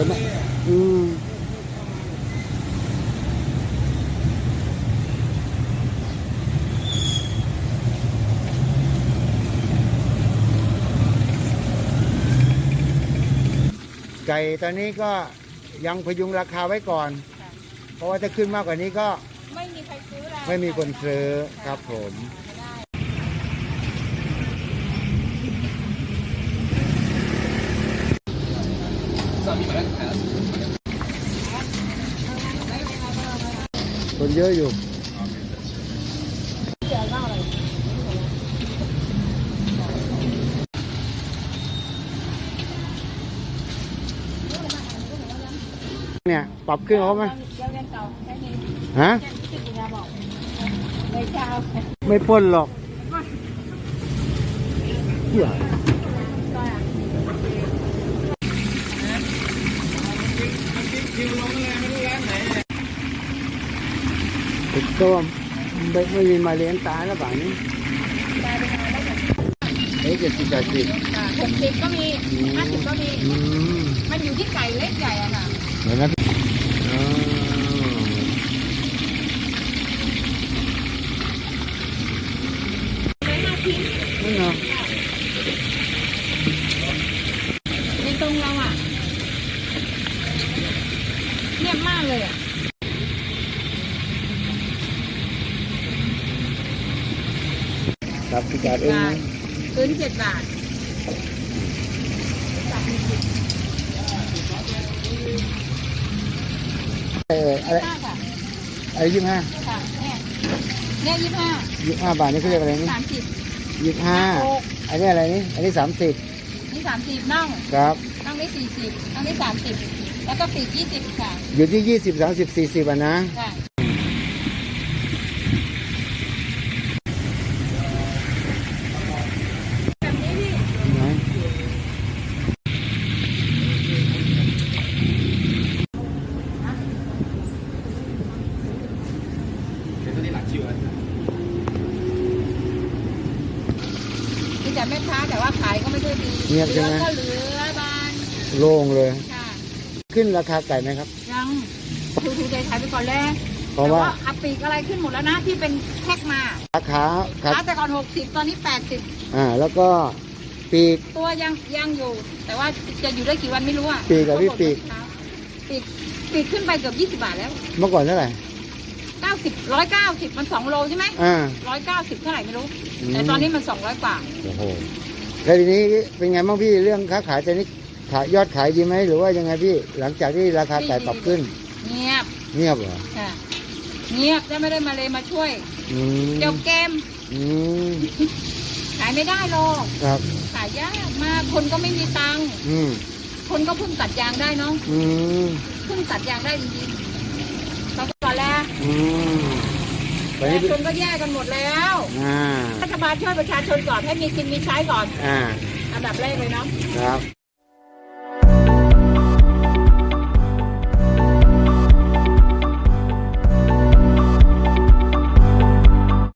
ห็นไหมอืมไก่ตอนนี้ก็ยังพยุงราคาไว้ก่อนค่ะเพราะว่าถ้าขึ้นมากกว่านี้ก็ไม่มีใครซื้อแล้วไม่มีคนซื้อครับผม ไม่ได้ คนเยอะอยู่เนี่ยปรับขึ้นเขาไหมเดี๋ยวเรียนต่อแค่นี้ฮะแค่นี้ที่คุณยาบอกไม่เช้าไม่ปล้นหรอกเหี้ย ติดตัวไม่ไม่มีมาเลี้ยงตายแล้วป่านนี้ตายไปนานแล้วค่ะเอ้ยเจ็ดสิบแปดสิบหกสิบก็มีห้าสิบก็มี มันอยู่ที่ไก่เล็กใหญ่อะค่ะเดี๋ยวนะอ๋อไม่ห้าชิ้นนั่นเหรอในตรงเราอะเงียบมากเลยอะ ครับพิการเองบานะทพื้นเจ็ดบาทเอออะไรห้าค่ะอะไรยี่สิบห้าค่ะเนี่ยเนี่ยยี่สิบห้ายี่สิบห้าบาทนี่เขาเรียกอะไรนี่สามสิบยี่สิบห้าหกอันนี้อะไรนี่อันนี้สามสิบนี่สามสิบน่องครับน่องนี่สี่สิบน่องนี่สามสิบแล้วก็ปีกยี่สิบค่ะ อยู่ที่ยี่สิบสามสิบสี่สิบอะนะค่ะ แบบนี้พี่ ไหน มีแต่แม่ค้าแต่ว่าขายก็ไม่ค่อยดีเงียบใช่ไหมก็เหลือบานโล่งเลย ค่ะขึ้นราคาไก่ไหมครับ ยังทูทูใจขายไปก่อนแรกเพราะว่าอับปีกอะไรขึ้นหมดแล้วนะที่เป็นแพ็คมาราคาครับร้านแต่ก่อนหกสิบตอนนี้แปดสิบอ่า แล้วก็ปีก ตัวยังยังอยู่ แต่ว่าจะอยู่ได้กี่วันไม่รู้อะปีกอะพี่ปีก ปีกปีกขึ้นไปเกือบยี่สิบบาทแล้ว เมื่อก่อนเท่าไหร่เก้า สิบร้อยเก้าสิบมันสองโลใช่ไหมอ่า ร้อยเก้าสิบเท่าไหร่ไม่รู้ อืม แต่ตอนนี้มันสองร้อยกว่า โอ้โหแล้วทีนี้เป็นไงบ้างพี่เรื่องค้าขายจะนี้ขายยอดขายดีไหมหรือว่ายังไงพี่หลังจากที่ราคาไก่ปรับขึ้นเงียบเงียบเหรอค่ะเงียบจะไม่ได้มาเลยมาช่วยอืมเดี๋ยวเกมอืมขายไม่ได้หรอกครับ ขายยากมากคนก็ไม่มีตังค์อืมคนก็เพิ่งตัดยางได้เนาะอืมเพิ่งตัดยางได้จริงๆตอนก่อนแล้ว อืมต ป อน ระ นี้ ชาชนก็แย่กันหมดแล้วอ่ารัฐบาลช่วยประชาชนก่อนให้มีกินมีใช้ก่อนอ่าอันดับแรกเลยเนาะครับ